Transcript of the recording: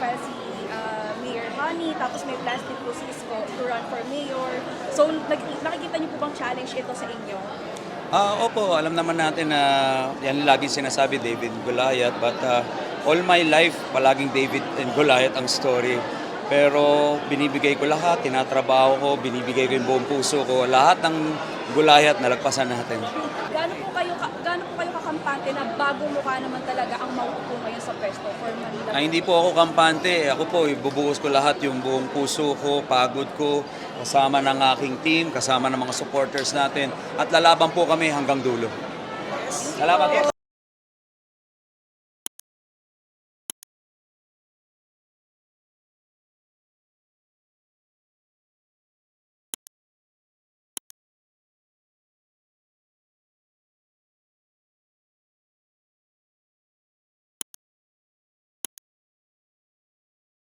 nag-file si ah, Mayor Honey, tapos may plans din po si Isko to run for mayor. So, nakikita niyo po bang challenge ito sa inyo? Ah, opo, alam naman natin na yan lagi sinasabi David Goliath but ah, all my life palaging David and Goliath ang story. Pero binibigay ko lahat, tinatrabaho ko, binibigay ko yung buong puso ko. Lahat ng Goliath nalagpasan natin. Gaano po kayo ka- gaano po kayo kakampante na bagong mukha naman talaga ang mauupo ngayon sa pwesto for Manila? Ah, hindi po ako kampante. Ako po, ibubuhos ko lahat yung buong puso ko, pagod ko, kasama ng aking team, kasama ng mga supporters natin. At lalaban po kami hanggang dulo. Salamat po.